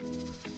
Arkadaşlarla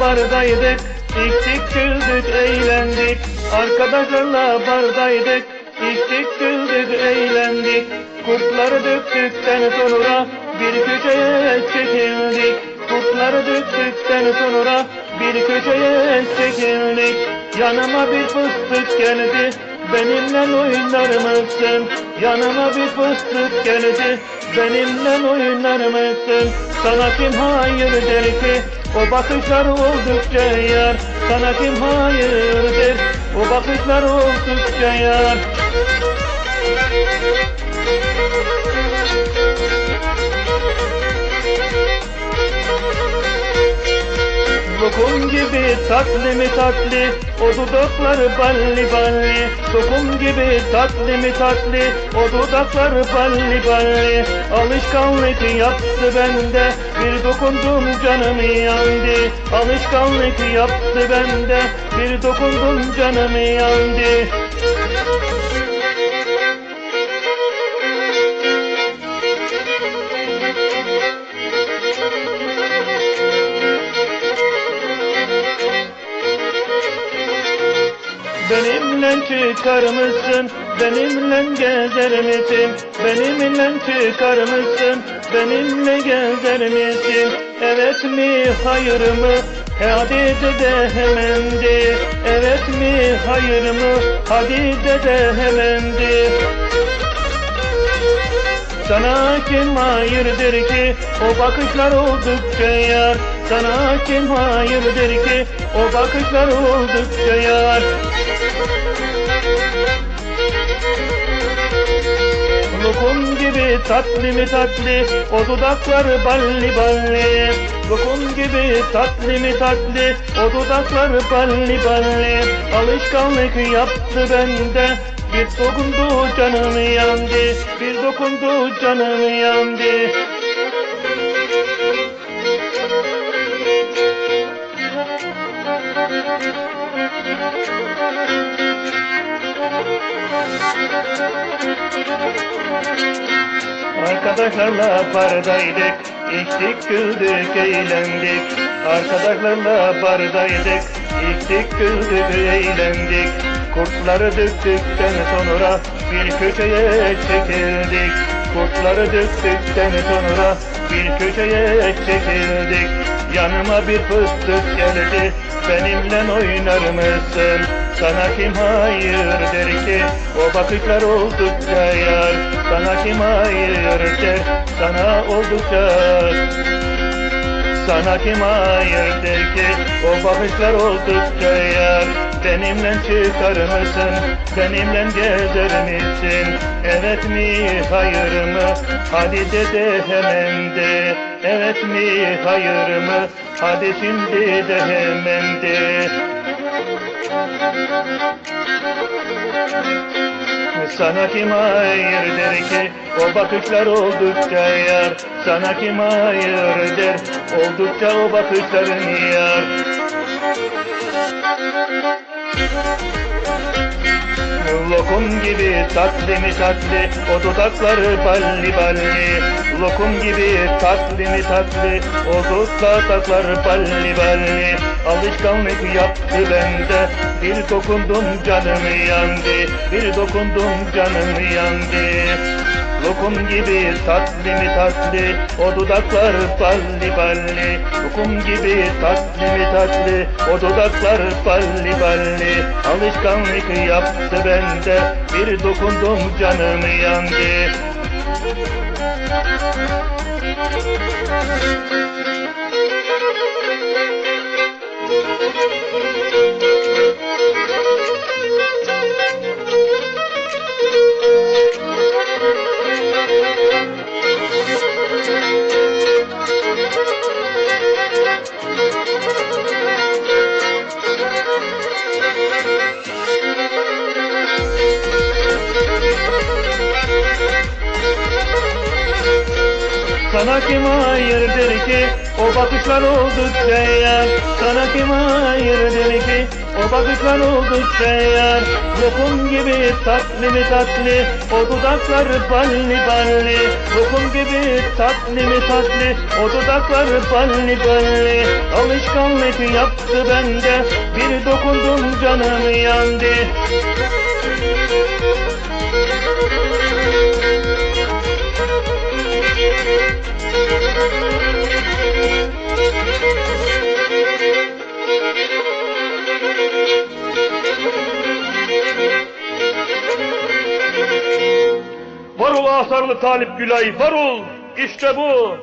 bardaydık, içtik güldük eğlendik. Arkadaşlarla bardaydık, içtik güldük eğlendik. Kurtları döktükten sonra bir köşeye çekildik. Kurtları döktükten sonra bir köşeye çekildik. Yanıma bir fıstık geldi, benimle oynar mısın? Yanıma bir fıstık geldi, benimle oynar mısın? Sana kim hayır der ki, o bakışlar oldukça yar. Sana kim hayır der, o bakışlar oldukça yar. Tatlı mı tatlı O dudakları balli balli. Lokum gibi tatlı mı tatlı O dudakları balli balli. Alışkanlık yaptı bende Bir dokundum canım yandı. Alışkanlık yaptı bende Bir dokundum canım yandı Benimle çıkar mısın? Benimle gezer misin? Benimle çıkar mısın? Benimle gezer misin? Evet mi hayır mı? Hadi de de hemen de Evet mi hayır mı? Hadi de de hemen de sana kim hayırdır ki o bakışlar oldukça yar Sana kim hayırdır ki o bakışlar oldukça yar Lokum gibi tatlı mı tatlı o dudaklar balli balli. Lokum gibi tatlı mı tatlı o dudaklar balli balli. Alışkanlık yaptı bende bir dokundu canım yandı Bir dokundu canım yandı Arkadaşlarla bardaydık, içtik güldük eğlendik. Arkadaşlarla bardaydık, içtik güldük eğlendik. Kurtları döktükten sonra bir köşeye çekildik. Kurtları döktükten sonra bir köşeye çekildik. Yanıma bir fıstık geldi, benimle oynar mısın? Sana kim hayır der ki, o bakışlar oldukça yar. Sana kim hayır der, sana oldukça sana kim hayır der ki? O bakışlar oldukça yar. Benimle çıkar mısın? Benimle gezer misin? Evet mi hayır mı? Hadi de de hemen de. Evet mi hayır mı? Hadi şimdi de hemen de Sana kim hayır der ki o bakışlar oldukça yar. Sana kim hayır der oldukça o bakışların yar Lokum gibi tatlı mı tatlı o dudakları balli balli. Lokum gibi tatlı mı tatlı o dudakları balli balli. Alışkanlık yaptı bende bir dokundum canım yandı Bir dokundum canım yandı Lokum gibi tatlı mı tatlı O dudaklar balli balli Lokum gibi tatlı mı tatlı O dudaklar balli balli Alışkanlık yaptı bende Bir dokundum canım yandı Sana kim hayırdır ki o bakışlar oldukça yar Sana kim hayırdır ki o bakışlar oldukça yar Lokum gibi tatlı mı tatlı o dudaklar balli balli. Lokum gibi tatlı mı tatlı o dudaklar balli balli. Alışkanlık yaptı bende bir dokundum canım yandı Var ol asarlı Talip Gülay, var ol! İşte bu!